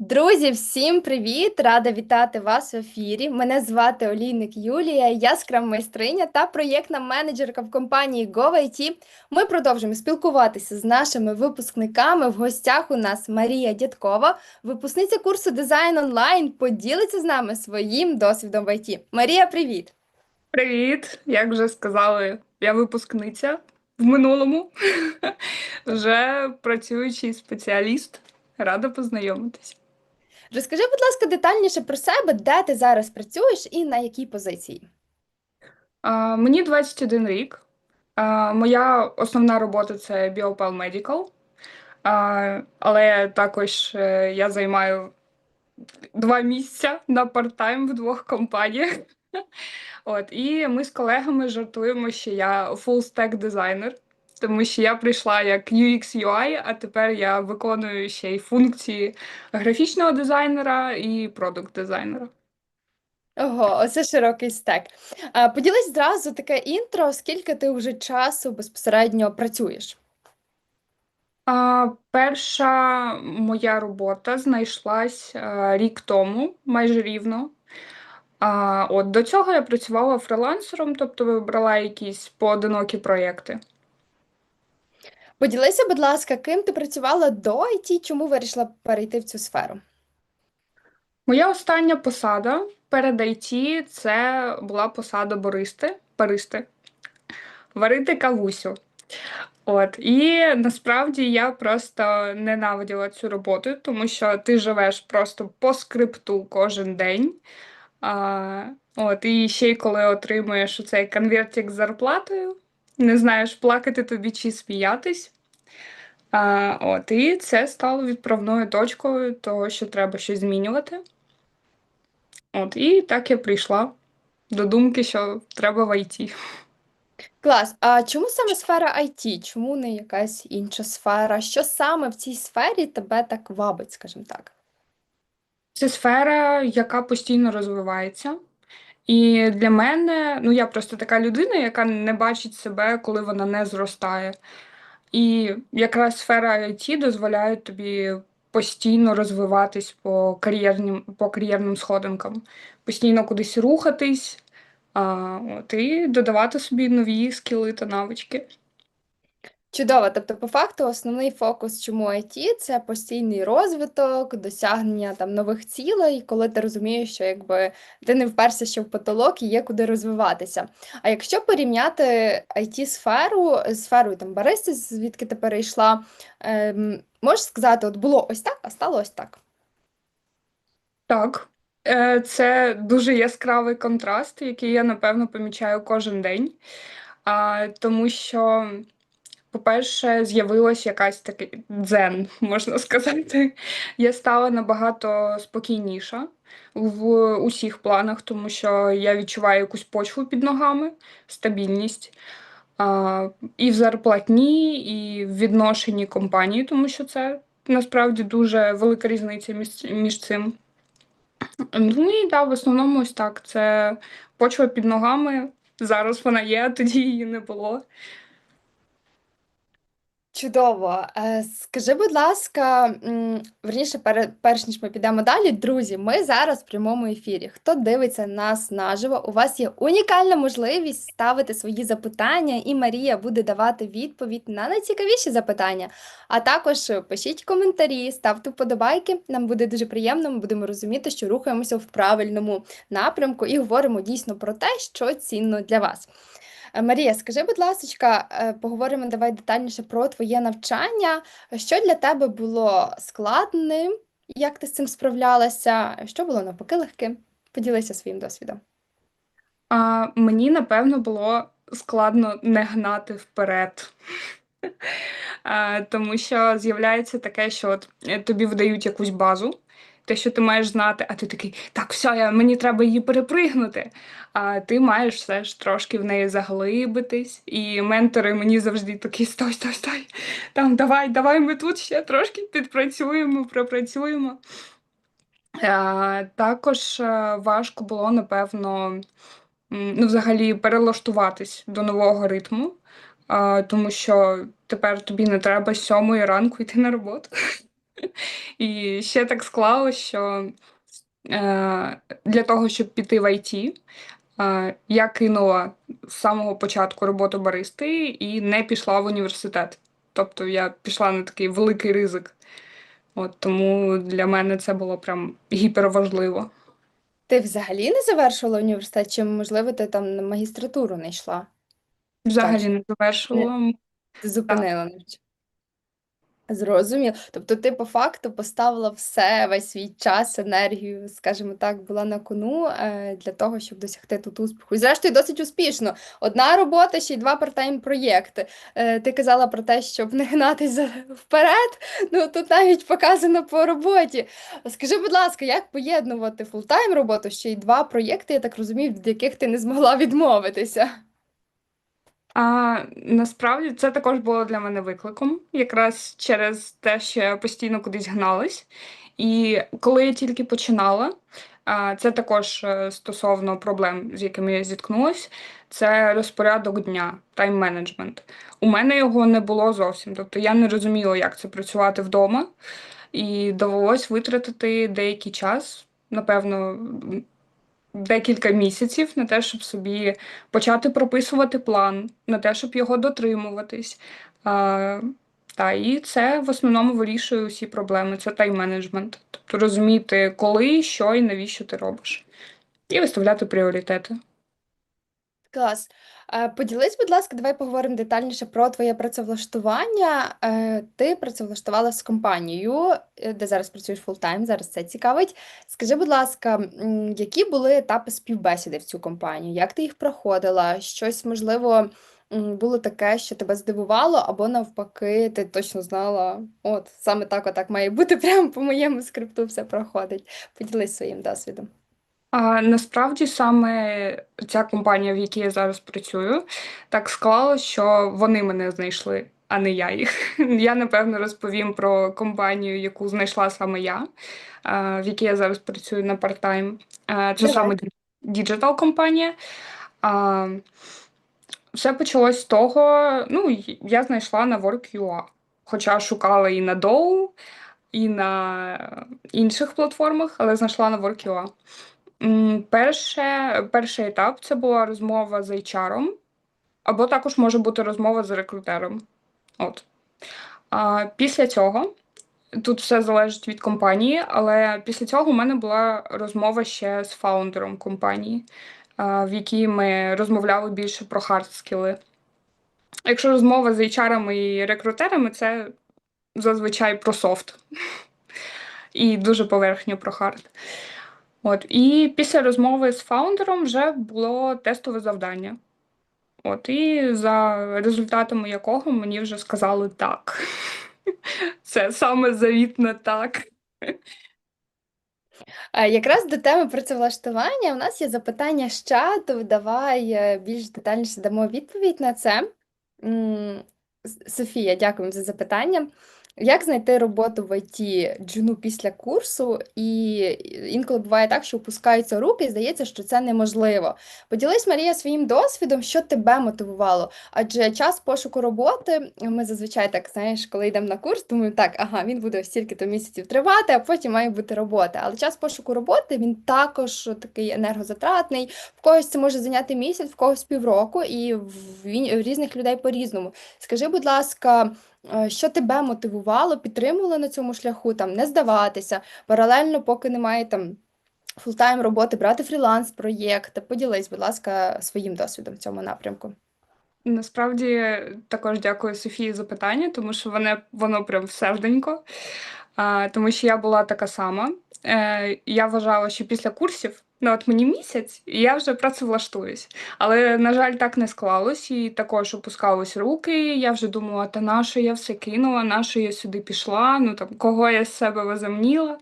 Друзі, всім привіт! Рада вітати вас в ефірі. Мене звати Олійник Юлія, я скрам-майстриня та проєктна менеджерка в компанії GoIT. Ми продовжуємо спілкуватися з нашими випускниками. В гостях у нас Марія Дядкова, випускниця курсу дизайн онлайн, поділиться з нами своїм досвідом в ІТ. Марія, привіт! Привіт! Як вже сказали, я випускниця в минулому, вже працюючий спеціаліст. Рада познайомитись. Розкажи, будь ласка, детальніше про себе, де ти зараз працюєш і на якій позиції. Мені 21 рік. Моя основна робота це BioPal Medical. Але також е, я займаю два місця на парт-тайм в двох компаніях. От, і ми з колегами жартуємо, що я full-stack дизайнер, тому що я прийшла як UX UI, а тепер я виконую ще й функції графічного дизайнера і продукт дизайнера. Ого, оце широкий стек. Поділись зразу таке інтро, скільки ти вже часу безпосередньо працюєш. А, перша моя робота знайшлась а, рік тому, майже рівно. А, от до цього я працювала фрилансером, тобто брала якісь поодинокі проєкти. Поділися, будь ласка, ким ти працювала до IT, чому вирішила перейти в цю сферу? Моя остання посада перед IT це була посада баристи, баристи, варити кавусю. От, і насправді я просто ненавиділа цю роботу, тому що ти живеш просто по скрипту кожен день. А, от, і ще й коли отримуєш цей конвертик з зарплатою, не знаєш, плакати тобі чи сміятись. А, от, і це стало відправною точкою того, що треба щось змінювати. От, і так я прийшла до думки, що треба в ІТ. Клас. А чому саме сфера IT? Чому не якась інша сфера? Що саме в цій сфері тебе так вабить, скажімо так? Це сфера, яка постійно розвивається. І для мене, ну я просто така людина, яка не бачить себе, коли вона не зростає. І якраз сфера IT дозволяє тобі постійно розвиватись по кар'єрним, по кар'єрним сходинкам, постійно кудись рухатись, а, от, і додавати собі нові скіли та навички. Чудово. Тобто, по факту, основний фокус, чому IT – це постійний розвиток, досягнення там нових цілей, коли ти розумієш, що якби ти не вперся ще в потолок і є куди розвиватися. А якщо порівняти IT-сферу з сферою там баристи, звідки ти перейшла, ем, можеш сказати, от було ось так, а стало ось так. Так, е, це дуже яскравий контраст, який я, напевно, помічаю кожен день. Тому що, по-перше, з'явилась якась такий дзен, можна сказати. Я стала набагато спокійніша в усіх планах, тому що я відчуваю якусь почву під ногами, стабільність. А, і в зарплатні, і в відношенні компанії, тому що це насправді дуже велика різниця між, між цим. Ну і да, в основному ось так. Це почва під ногами. Зараз вона є, а тоді її не було. Чудово. Е, Скажи, будь ласка, верніше, пере- перш ніж ми підемо далі, друзі, ми зараз в прямому ефірі. Хто дивиться нас наживо, у вас є унікальна можливість ставити свої запитання, і Марія буде давати відповідь на найцікавіші запитання. А також пишіть коментарі, ставте вподобайки. Нам буде дуже приємно. Ми будемо розуміти, що рухаємося в правильному напрямку і говоримо дійсно про те, що цінно для вас. Е, Марія, скажи, будь ласка, поговоримо давай детальніше про твоє навчання. Що для тебе було складним? Як ти з цим справлялася? Що було навпаки легким? Поділися своїм досвідом. А мені, напевно, було складно не гнати вперед. Тому що з'являється таке, що от е, тобі видають якусь базу, те, що ти маєш знати, а ти такий, так, все, я, мені треба її перепригнути. А ти маєш все ж трошки в неї заглибитись. І ментори мені завжди такі: стой, стой, стой. Там давай, давай ми тут ще трошки підпрацюємо, пропрацюємо. А, також е, важко було, напевно, ну, взагалі перелаштуватись до нового ритму, а, тому що тепер тобі не треба сьомої ранку йти на роботу. І ще так склалося, що е, для того, щоб піти в е, я кинула з самого початку роботу баристи і не пішла в університет. Тобто я пішла на такий великий ризик. От тому для мене це було прям гіперважливо. Ти взагалі не завершила університет, чи, можливо, ти там на магістратуру не йшла? Взагалі не завершила. Ти зупинила навчання. Зрозуміло. Тобто ти по факту поставила все, весь свій час, енергію, скажімо так, була на кону е, для того, щоб досягти тут успіху. І зрештою, досить успішно. Одна робота, ще й два партайм проєкти. Е, ти казала про те, щоб не гнатися вперед. Ну тут навіть показано по роботі. Скажи, будь ласка, як поєднувати фултайм роботу, ще й два проєкти, я так розумію, від яких ти не змогла відмовитися? А насправді це також було для мене викликом, якраз через те, що я постійно кудись гналась. І коли я тільки починала, а, це також е, стосовно проблем, з якими я зіткнулась, це розпорядок дня, тайм-менеджмент. У мене його не було зовсім. Тобто я не розуміла, як це працювати вдома, і довелось витратити деякий час, напевно, декілька місяців на те, щоб собі почати прописувати план, на те, щоб його дотримуватись. А, та, і це в основному вирішує усі проблеми. Це тайм-менеджмент. Тобто розуміти, коли, що і навіщо ти робиш. І виставляти пріоритети. Клас. Е, Поділись, будь ласка, давай поговоримо детальніше про твоє працевлаштування. Е, Ти працевлаштувалася з компанією, е, де зараз працюєш фултайм, зараз це цікавить. Скажи, будь ласка, які були етапи співбесіди в цю компанію? Як ти їх проходила? Щось, можливо, було таке, що тебе здивувало, або навпаки, ти точно знала, от саме так, отак має бути, прямо по моєму скрипту все проходить. Поділись своїм досвідом. А насправді саме ця компанія, в якій я зараз працюю, так склалося, що вони мене знайшли, а не я їх. Я напевно розповім про компанію, яку знайшла саме я, а, в якій я зараз працюю на парт-тайм. А, Це Давай. саме діджитал компанія. А, Все почалось з того, ну, я знайшла на Work.ua, хоча шукала і на Dow, і на інших платформах, але знайшла на Work.ua. Перше, перший етап це була розмова з HR, або також може бути розмова з рекрутером. От. А, після цього, тут все залежить від компанії, але після цього у мене була розмова ще з фаундером компанії, в якій ми розмовляли більше про хардскіли. Якщо розмова з HR і рекрутерами, це зазвичай про софт. І дуже поверхньо про хард. От, і після розмови з фаундером вже було тестове завдання. От, і за результатами якого мені вже сказали так. Це саме завітне так. Якраз до теми працевлаштування у нас є запитання з чату. Давай е, більш детальніше дамо відповідь на це. Софія, дякуємо за запитання. Як знайти роботу в ІТ джуну після курсу? І інколи буває так, що опускаються руки, і здається, що це неможливо. Поділись, Марія, своїм досвідом, що тебе мотивувало? Адже час пошуку роботи, ми зазвичай так, знаєш, коли йдемо на курс, думаємо, так, ага, він буде стільки-то місяців тривати, а потім має бути робота. Але час пошуку роботи він також такий енергозатратний. В когось це може зайняти місяць, в когось півроку, і в, різних людей по-різному. Скажи, будь ласка, е, що тебе мотивувало, підтримувало на цьому шляху, там не здаватися, паралельно, поки немає там фултайм роботи, брати фріланс-проєкт. Поділись, будь ласка, своїм досвідом в цьому напрямку. Насправді також дякую Софії за питання, тому що воно, воно прям серденько. А, тому що я була така сама. Е, я вважала, що після курсів, ну от мені місяць, і я вже працевлаштуюсь. Але, на жаль, так не склалось, і також опускались руки. Я вже думала, та на що я все кинула, на що я сюди пішла, ну там кого я з себе возомніла.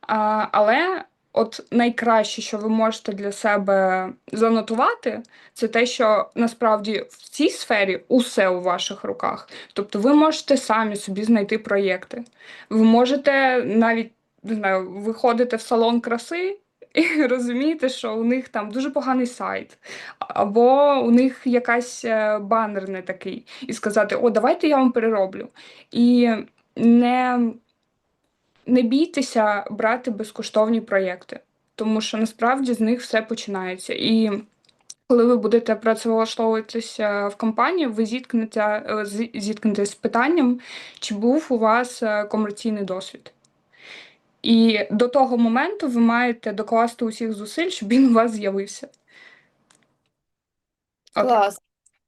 А, але от найкраще, що ви можете для себе занотувати, це те, що насправді в цій сфері усе у ваших руках. Тобто ви можете самі собі знайти проєкти. Ви можете навіть не знаю, виходити в салон краси. І розумієте, що у них там дуже поганий сайт, або у них якась е, банер не такий, і сказати: О, давайте я вам перероблю. І не не бійтеся брати безкоштовні проєкти, тому що насправді з них все починається. І коли ви будете працевлаштовуватися в компанії, ви зіткнете, е, з- зіткнетесь з питанням, чи був у вас е, комерційний досвід. І до того моменту ви маєте докласти усіх зусиль, щоб він у вас з'явився. Отак. Клас.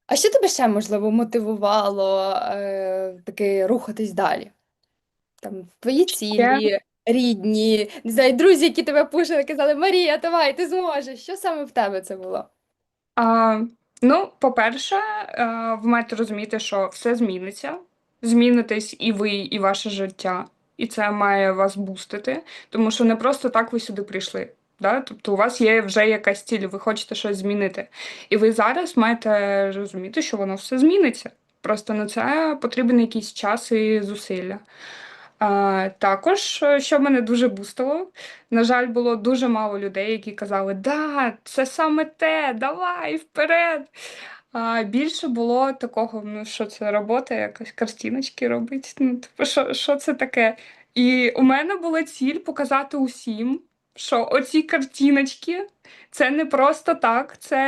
А що тебе ще, можливо, мотивувало е, таки рухатись далі? Там твої цілі, рідні, не знаю, друзі, які тебе пушили, казали, Марія, давай, ти зможеш. Що саме в тебе це було? А, ну, по-перше, е, ви маєте розуміти, що все зміниться. Змінитесь і ви, і ваше життя. І це має вас бустити, тому що не просто так ви сюди прийшли. Да? Тобто у вас є вже якась ціль, ви хочете щось змінити. І ви зараз маєте розуміти, що воно все зміниться. Просто на це потрібен якийсь час і зусилля. А, також, е, що мене дуже бустило, на жаль, було дуже мало людей, які казали, да, це саме те, давай вперед. А більше було такого, ну що це робота, якась картиночки робить. Ну, типу, що, що це таке? І у мене була ціль показати усім, що оці картиночки це не просто так, це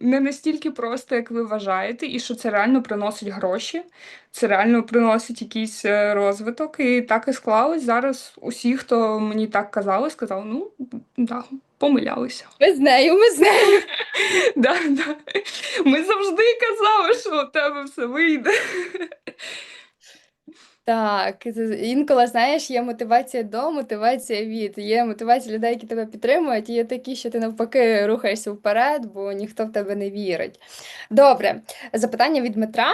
не настільки просто, як ви вважаєте, і що це реально приносить гроші, це реально приносить якийсь е, розвиток. І так і склалось. Зараз усі, хто мені так казали, сказали, ну да, помилялися. Ми з нею, ми з нею. Да, да. Ми завжди казали, що у тебе все вийде. Так, інколи, знаєш, є мотивація до, мотивація від. Є мотивація людей, які тебе підтримують, і є такі, що ти навпаки рухаєшся вперед, бо ніхто в тебе не вірить. Добре, запитання від Дмитра.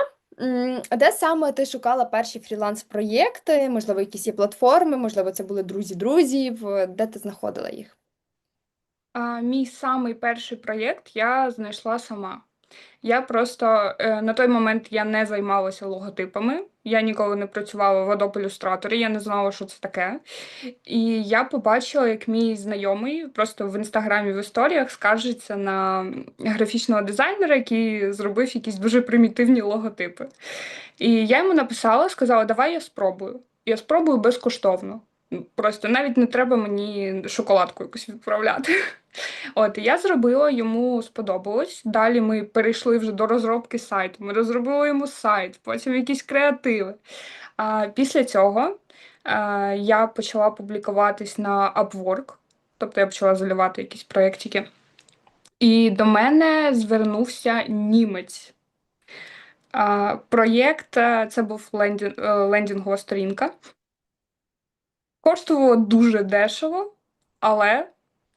Де саме ти шукала перші фріланс-проєкти? Можливо, якісь є платформи, можливо, це були друзі друзів. Де ти знаходила їх? А, мій самий перший проєкт я знайшла сама. Я просто е, на той момент я не займалася логотипами. Я ніколи не працювала в Adobe Illustrator, я не знала, що це таке. І я побачила, як мій знайомий просто в інстаграмі в історіях скаржиться на графічного дизайнера, який зробив якісь дуже примітивні логотипи. І я йому написала, сказала, давай я спробую. Я спробую безкоштовно. Просто навіть не треба мені шоколадку якусь відправляти. От, я зробила, йому сподобалось. Далі ми перейшли вже до розробки сайту. Ми розробили йому сайт, потім якісь креативи. А після цього а, я почала публікуватись на Upwork, тобто я почала заливати якісь проєктики. І до мене звернувся німець. А, проєкт е, це був е, лендінгова сторінка. Коштувало дуже дешево, але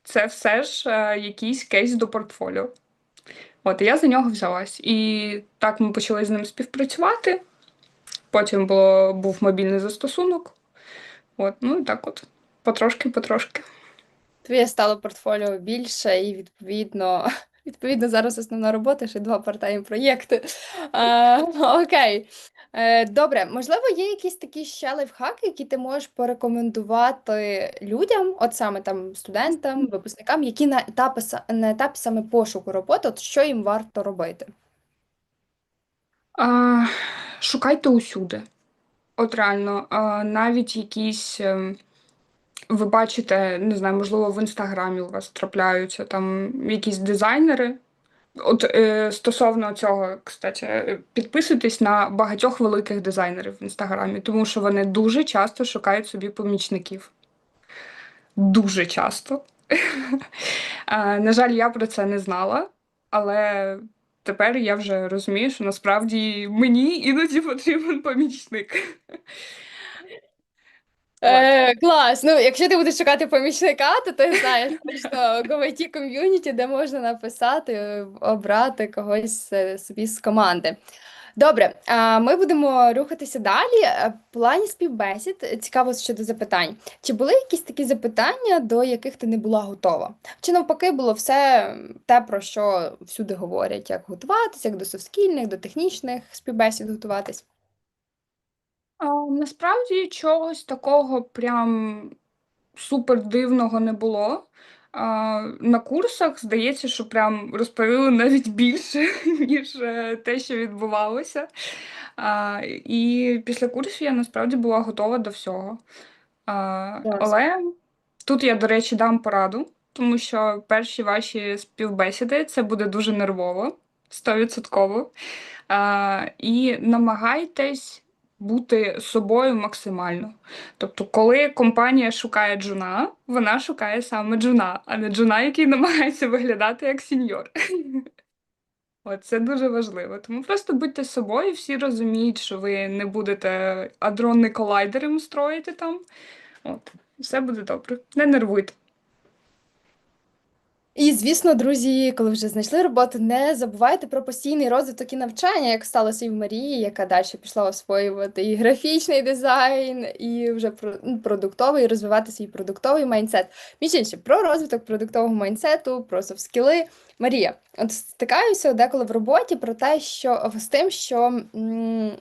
це все ж е, якийсь кейс до портфоліо. От, я за нього взялась. І так ми почали з ним співпрацювати. Потім було, був мобільний застосунок. От, ну і так от, потрошки-потрошки. Твоє стало портфоліо більше, і відповідно, відповідно зараз основна робота, ще два part-time проєкти. А, окей. Е, Добре, можливо, є якісь такі ще лайфхаки, які ти можеш порекомендувати людям, от саме там студентам, випускникам, які на етапі, на етапі саме пошуку роботи, от що їм варто робити? А, шукайте усюди. От реально, а, навіть якісь. ем, Ви бачите, не знаю, можливо, в інстаграмі у вас трапляються там якісь дизайнери. От е, стосовно цього, кстати, е, підписуйтесь на багатьох великих дизайнерів в інстаграмі, тому що вони дуже часто шукають собі помічників. Дуже часто. На жаль, я про це не знала, але тепер я вже розумію, що насправді мені іноді потрібен помічник. Е, клас. Ну, якщо ти будеш шукати помічника, то ти знаєш точно GoIT ком'юніті, де можна написати, е, обрати когось е, собі з команди. Добре, ми будемо рухатися далі. Е, В плані співбесід цікаво щодо запитань. Чи були якісь такі запитання, до яких ти не була готова? Чи навпаки було все те, про що всюди говорять, як готуватися, як до софтскільних, до технічних співбесід готуватись? А, насправді чогось такого прям супер дивного не було. А, на курсах здається, що прям розповіли навіть більше, ніж е, те, що відбувалося. А, і після курсів я насправді була готова до всього. А, Клас. але тут я, до речі, дам пораду, тому що перші ваші співбесіди це буде дуже нервово, 100%. А, і намагайтесь бути собою максимально. Тобто, коли компанія шукає джуна, вона шукає саме джуна, а не джуна, який намагається виглядати як сіньор. От, це дуже важливо. Тому просто будьте собою, всі розуміють, що ви не будете адронний колайдер їм строїти там. От, все буде добре. Не нервуйте. І, звісно, друзі, коли вже знайшли роботу, не забувайте про постійний розвиток і навчання, як сталося і в Марії, яка далі пішла освоювати і графічний дизайн, і вже ну, продуктовий, і розвивати свій продуктовий майндсет. Між іншим, про розвиток продуктового майндсету, про софт-скіли. Марія, от стикаюся деколи в роботі про те, що з тим, що м,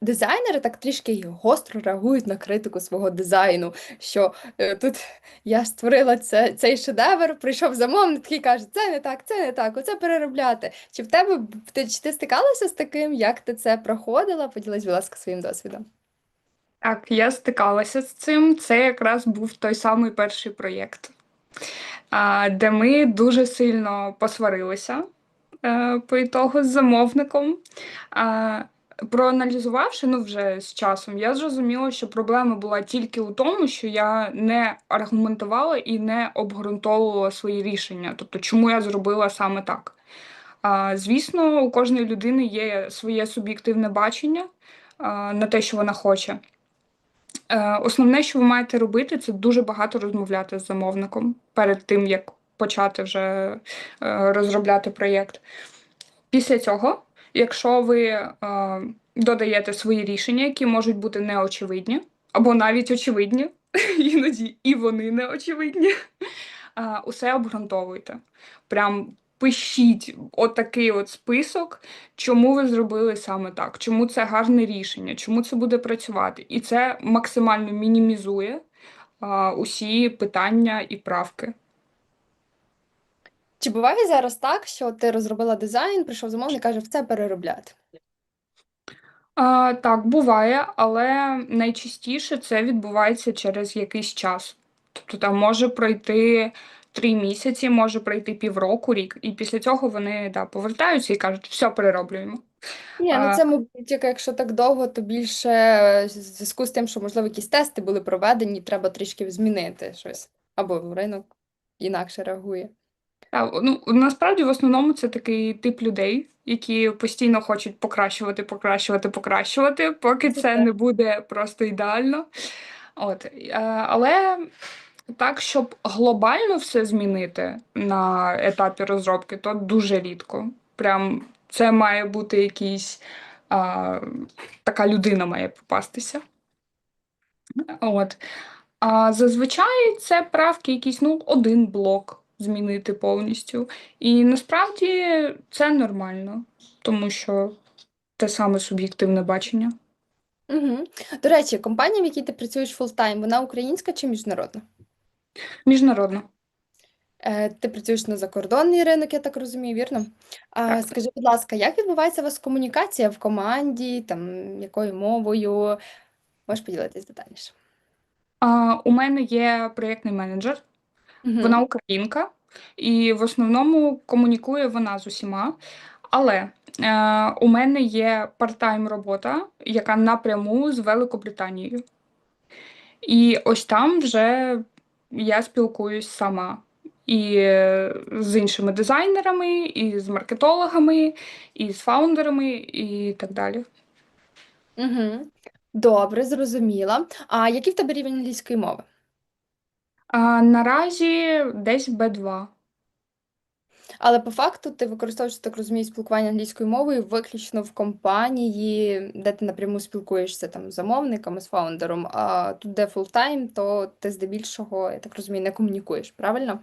дизайнери так трішки гостро реагують на критику свого дизайну. Що е, тут я створила це, цей шедевр, прийшов замовник такий каже, це не так, це не так, оце переробляти. Чи в тебе ти, чи ти стикалася з таким, як ти це проходила? Поділись, будь ласка, своїм досвідом. Так, я стикалася з цим. Це якраз був той самий перший проєкт, а, де ми дуже сильно посварилися е, по ітогу з замовником. А, Проаналізувавши, ну вже з часом, я зрозуміла, що проблема була тільки у тому, що я не аргументувала і не обґрунтовувала свої рішення, тобто, чому я зробила саме так. А, звісно, у кожної людини є своє суб'єктивне бачення а, на те, що вона хоче. Е, Основне, що ви маєте робити, це дуже багато розмовляти з замовником перед тим, як почати вже е, розробляти проєкт. Після цього, якщо ви е, додаєте свої рішення, які можуть бути неочевидні, або навіть очевидні, іноді і вони неочевидні, е, усе обґрунтовуйте. Прям пишіть отакий от список, чому ви зробили саме так, чому це гарне рішення, чому це буде працювати. І це максимально мінімізує е, усі питання і правки. Чи буває зараз так, що ти розробила дизайн, прийшов замовник, каже, в це переробляти? А, так, буває, але найчастіше це відбувається через якийсь час. Тобто там може пройти три місяці, може пройти півроку, рік, і після цього вони да, повертаються і кажуть, все перероблюємо. Ні, ну це, мабуть, тільки якщо так довго, то більше в зв'язку з тим, що, можливо, якісь тести були проведені, треба трішки змінити щось. Або ринок інакше реагує. Та, ну, насправді, в основному це такий тип людей, які постійно хочуть покращувати, покращувати, покращувати, поки Це не буде просто ідеально. От, е, але так, щоб глобально все змінити на етапі розробки, то дуже рідко. Прям це має бути якийсь а, така людина має попастися. От. А зазвичай це правки, якийсь ну, один блок змінити повністю. І насправді це нормально, тому що те саме суб'єктивне бачення. Угу. До речі, компанія, в якій ти працюєш фултайм, вона українська чи міжнародна? Міжнародно. Е, ти працюєш на закордонний ринок, я так розумію, вірно? А, Так. скажи, будь ласка, як відбувається у вас комунікація в команді, там, якою мовою? Можеш поділитись детальніше? А, у мене є проєктний менеджер. Вона Угу. українка, і в основному комунікує вона з усіма. Але е, у мене є парт-тайм робота, яка напряму з Великобританією. І ось там вже я спілкуюсь сама. І е, з іншими дизайнерами, і з маркетологами, і з фаундерами, і так далі. Угу. Добре, зрозуміла. А який в тебе рівень англійської мови? А, наразі десь B2. Але по факту ти використовуєш, так розумію, спілкування англійською мовою виключно в компанії, де ти напряму спілкуєшся там з замовником, з фаундером, а тут, де фултайм, то ти здебільшого, я так розумію, не комунікуєш, правильно?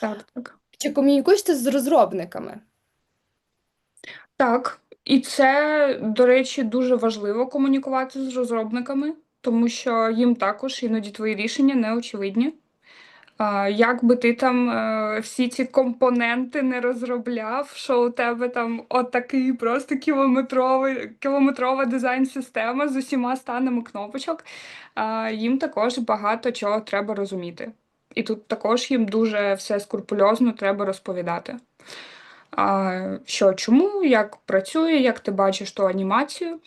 Так, так. Чи комунікуєш ти з розробниками? Так, і це, до речі, дуже важливо комунікувати з розробниками, тому що їм також іноді твої рішення не очевидні. А, Як би ти там е, всі ці компоненти не розробляв, що у тебе там отакий просто кілометровий, кілометрова дизайн-система з усіма станами кнопочок, їм також багато чого треба розуміти. І тут також їм дуже все скрупульозно треба розповідати. Що, чому, як працює, як ти бачиш ту анімацію.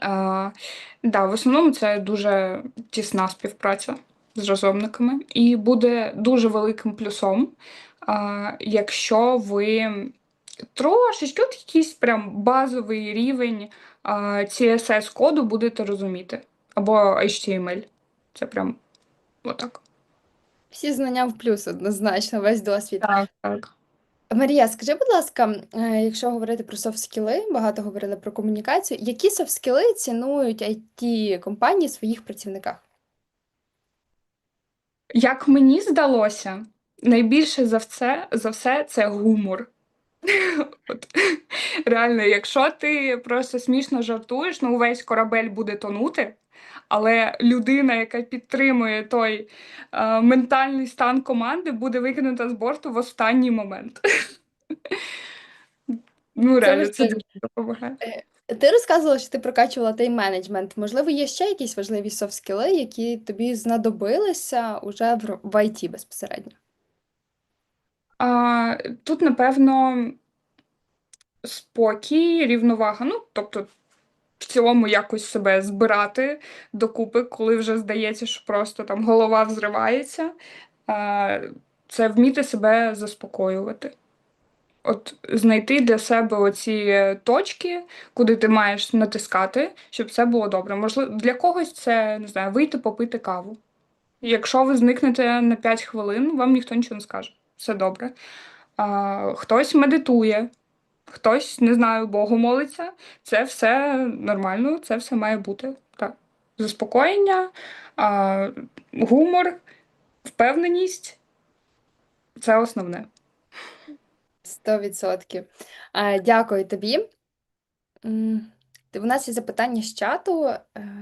А, да, в основному це дуже тісна співпраця з розробниками, і буде дуже великим плюсом, а, якщо ви трошечки, от якийсь прям базовий рівень а, CSS коду будете розуміти, або HTML. Це прям отак. Всі знання в плюс однозначно, весь досвід. Так, так. Марія, скажи, будь ласка, е, якщо говорити про софт-скіли, багато говорили про комунікацію, які софт-скіли цінують it компанії в своїх працівниках? Як мені здалося, найбільше за все, за все це гумор. От. Реально, якщо ти просто смішно жартуєш, ну увесь корабель буде тонути, але людина, яка підтримує той е, ментальний стан команди, буде викинута з борту в останній момент. Ну, реально, це дуже допомагає. Ти розказувала, що ти прокачувала тайм-менеджмент. Можливо, є ще якісь важливі софт-скіли, які тобі знадобилися уже в, IT безпосередньо? А, тут, напевно, спокій, рівновага. Ну, тобто, в цілому якось себе збирати докупи, коли вже здається, що просто там голова взривається. А, це вміти себе заспокоювати. От знайти для себе оці точки, куди ти маєш натискати, щоб все було добре. Можливо, для когось це не знаю, вийти попити каву. Якщо ви зникнете на 5 хвилин, вам ніхто нічого не скаже. Все добре. А, хтось медитує, хтось, не знаю, Богу молиться. Це все нормально, це все має бути. Так. Заспокоєння, а, гумор, впевненість це основне. Сто відсотків. Дякую тобі. У нас є запитання з чату. е,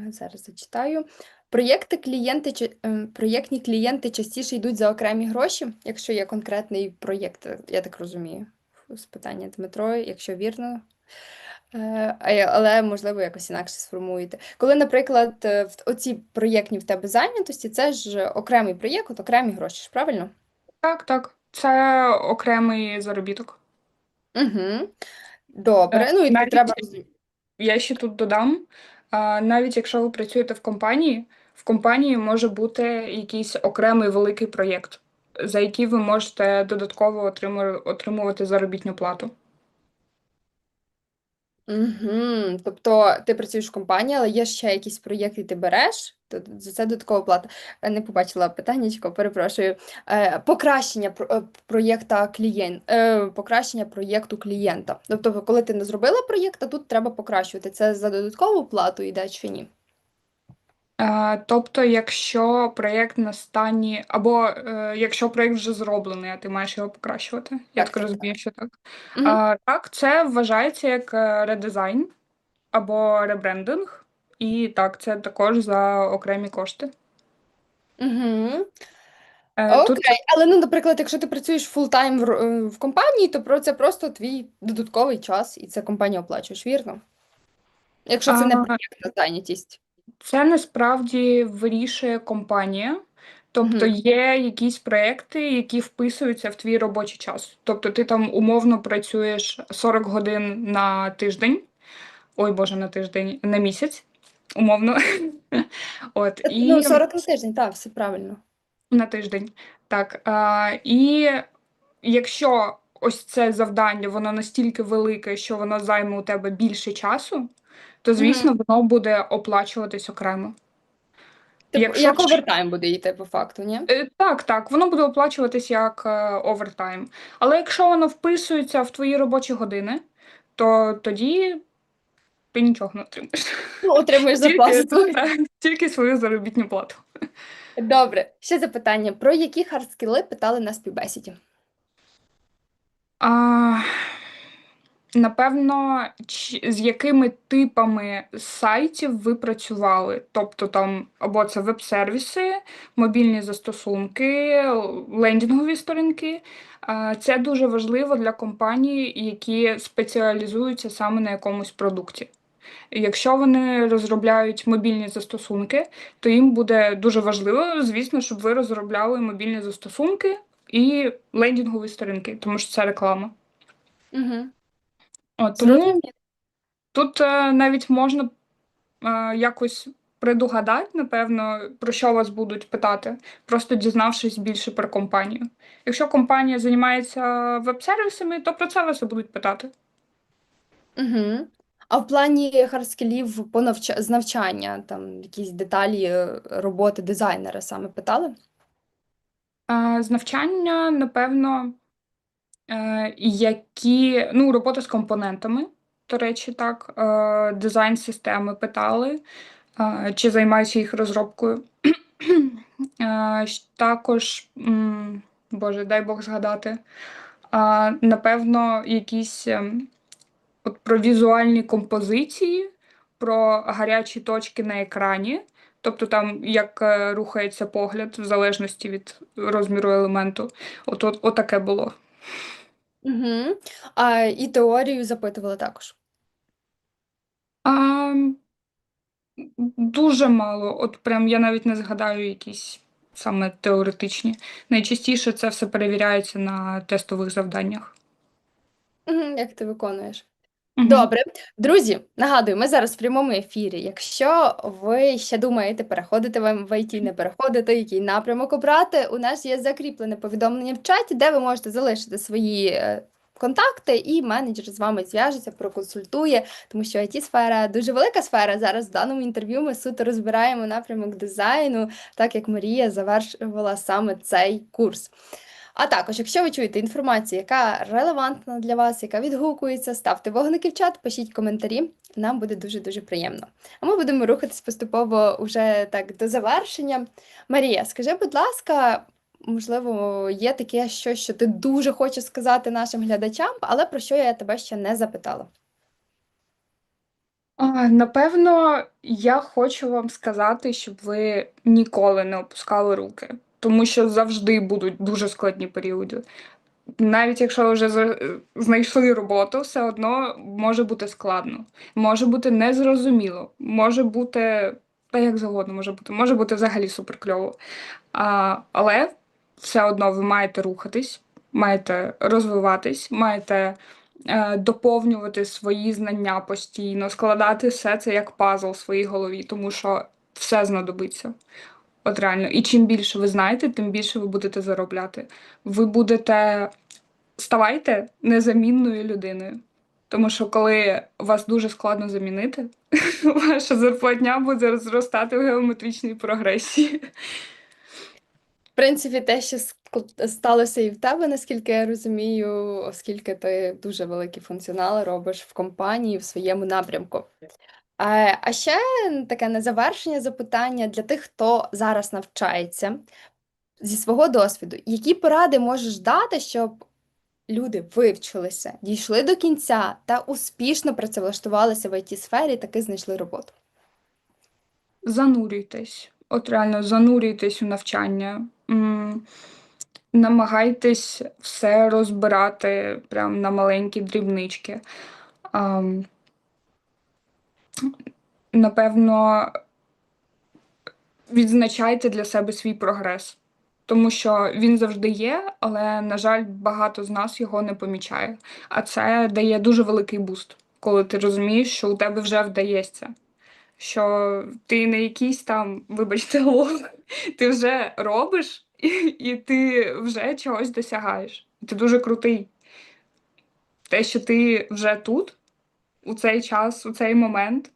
Зараз зачитаю. Проєкти клієнти, чи- е, проєктні клієнти частіше йдуть за окремі гроші, якщо є конкретний проєкт, е, я так розумію. З питання Дмитро, якщо вірно. Але, можливо, якось інакше сформуєте. Коли, наприклад, в- оці проєктні в тебе зайнятості, це ж окремий проєкт, окремі гроші, правильно? Так, так. Це окремий заробіток. Угу. Добре. Е, Ну, і навіть- треба. Я ще тут додам, а, навіть якщо ви працюєте в компанії, в компанії може бути якийсь окремий великий проєкт, за який ви можете додатково отриму- отримувати заробітну плату. Угу. Тобто ти працюєш в компанії, але є ще якісь проєкти, ти береш, то за це додаткова плата. Е, Не побачила питаннячко, перепрошую. Е, Покращення про- е, проєкта клієнт, е, покращення проєкту клієнта. Тобто, коли ти не зробила проєкт, а тут треба покращувати. Це за додаткову плату йде чи ні? А, Тобто, якщо проєкт на стані, або е, якщо проєкт вже зроблений, а ти маєш його покращувати, я Так, так так, розумію, що так. Мгм. А, так, це вважається як е, редизайн або ребрендинг, і так, це також за окремі кошти. Угу. Е, Тут Окей, але ну, наприклад, якщо ти працюєш фултайм в, ро- е, в компанії, то про це просто твій додатковий час, і це компанія оплачуєш, вірно? Якщо це не А, проєктна зайнятість. Це насправді вирішує компанія. Тобто Мгм. є якісь проекти, які вписуються в твій робочий час. Тобто ти там умовно працюєш 40 годин на тиждень, ой Боже, на тиждень, на місяць, умовно. От, і Ну, 40 на тиждень, так, все правильно. на тиждень. Так. А, і якщо ось це завдання, воно настільки велике, що воно займе у тебе більше часу, то, звісно, воно буде оплачуватись окремо. Типу, Якщо як ж- овертайм буде йти по факту, ні? Е, Так, так, воно буде оплачуватись як е, овертайм. Але якщо воно вписується в твої робочі години, то тоді ти нічого не отримаєш. Ну, отримуєш Тільки, зарплату. так, тільки свою заробітну плату. Добре, ще запитання. Про які хардскіли питали на співбесіді? А, Напевно, з якими типами сайтів ви працювали? Тобто там або це веб-сервіси, мобільні застосунки, лендінгові сторінки. Це дуже важливо для компаній, які спеціалізуються саме на якомусь продукті. Якщо вони розробляють мобільні застосунки, то їм буде дуже важливо, звісно, щоб ви розробляли мобільні застосунки і лендінгові сторінки, тому що це реклама. Угу. От, тому Тут е, навіть можна е, якось предугадати, напевно, про що вас будуть питати, просто дізнавшись більше про компанію. Якщо компанія займається веб-сервісами, то про це вас і будуть питати. Угу. А в плані хардскілів по навча... з навчання, там якісь деталі е, роботи дизайнера саме питали? Е, З навчання, напевно, е, які ну, робота з компонентами, до речі, так, е, дизайн системи питали, е, чи займаюся їх розробкою. Е, Також, Боже, дай Бог згадати, напевно, якісь от про візуальні композиції, про гарячі точки на екрані. Тобто там як рухається погляд в залежності від розміру елементу. От, от, отаке було. Угу. А і теорію запитували також. А, м, дуже мало. От прям я навіть не згадаю якісь саме теоретичні. Найчастіше це все перевіряється на тестових завданнях. Як ти виконуєш? Добре, друзі, нагадую, ми зараз в прямому ефірі. Якщо ви ще думаєте, переходити в в IT, не переходити, який напрямок обрати, у нас є закріплене повідомлення в чаті, де ви можете залишити свої е, контакти, і менеджер з вами зв'яжеться, проконсультує, тому що IT-сфера дуже велика сфера. Зараз в даному інтерв'ю ми суто розбираємо напрямок дизайну, так як Марія завершувала саме цей курс. А також, якщо ви чуєте інформацію, яка релевантна для вас, яка відгукується, ставте вогники в чат, пишіть коментарі. Нам буде дуже-дуже приємно. А ми будемо рухатись поступово уже так до завершення. Марія, скажи, будь ласка, можливо, є таке щось, що ти дуже хочеш сказати нашим глядачам, але про що я тебе ще не запитала. Напевно, я хочу вам сказати, щоб ви ніколи не опускали руки, тому що завжди будуть дуже складні періоди. Навіть якщо вже знайшли роботу, все одно може бути складно, може бути незрозуміло, може бути та як завгодно може бути, може бути взагалі суперкльово. Але все одно ви маєте рухатись, маєте розвиватись, маєте е, доповнювати свої знання постійно, складати все це як пазл в своїй голові, тому що все знадобиться. От реально. І чим більше ви знаєте, тим більше ви будете заробляти. Ви будете ставайте незамінною людиною. Тому що коли вас дуже складно замінити, ваша зарплатня буде зростати в геометричній прогресії. В принципі, те, що сталося і в тебе, наскільки я розумію, оскільки ти дуже великий функціонал робиш в компанії в своєму напрямку. А, а ще таке на завершення запитання для тих, хто зараз навчається зі свого досвіду. Які поради можеш дати, щоб люди вивчилися, дійшли до кінця та успішно працевлаштувалися в IT-сфері і таки знайшли роботу? Занурюйтесь. От реально занурюйтесь у навчання. Намагайтесь все розбирати прям на маленькі дрібнички. Напевно, відзначайте для себе свій прогрес, тому що він завжди є, але, на жаль, багато з нас його не помічає. А це дає дуже великий буст, коли ти розумієш, що у тебе вже вдається. Що ти не якийсь там, вибачте, лох, ти вже робиш і, і ти вже чогось досягаєш. Ти дуже крутий. Те, що ти вже тут, у цей час, у цей момент,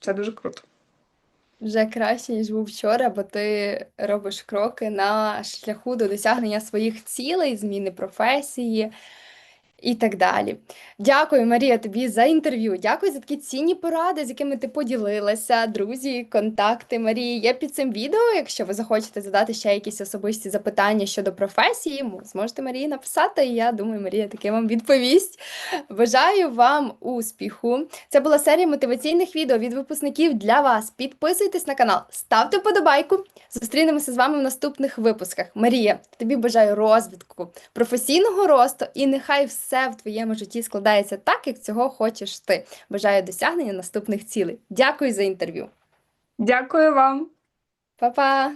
це дуже круто. Вже краще, ніж був вчора, бо ти робиш кроки на шляху до досягнення своїх цілей, зміни професії. І так далі. Дякую, Марія, тобі за інтерв'ю. Дякую за такі цінні поради, з якими ти поділилася. Друзі, контакти Марії є під цим відео. Якщо ви захочете задати ще якісь особисті запитання щодо професії, зможете Марії написати, і я думаю, Марія таки вам відповість. Бажаю вам успіху. Це була серія мотиваційних відео від випускників для вас. Підписуйтесь на канал, ставте вподобайку. Зустрінемося з вами в наступних випусках. Марія, тобі бажаю розвитку, професійного росту, і нехай все в твоєму житті складається так, як цього хочеш ти. Бажаю досягнення наступних цілей. Дякую за інтерв'ю. Дякую вам. Па-па!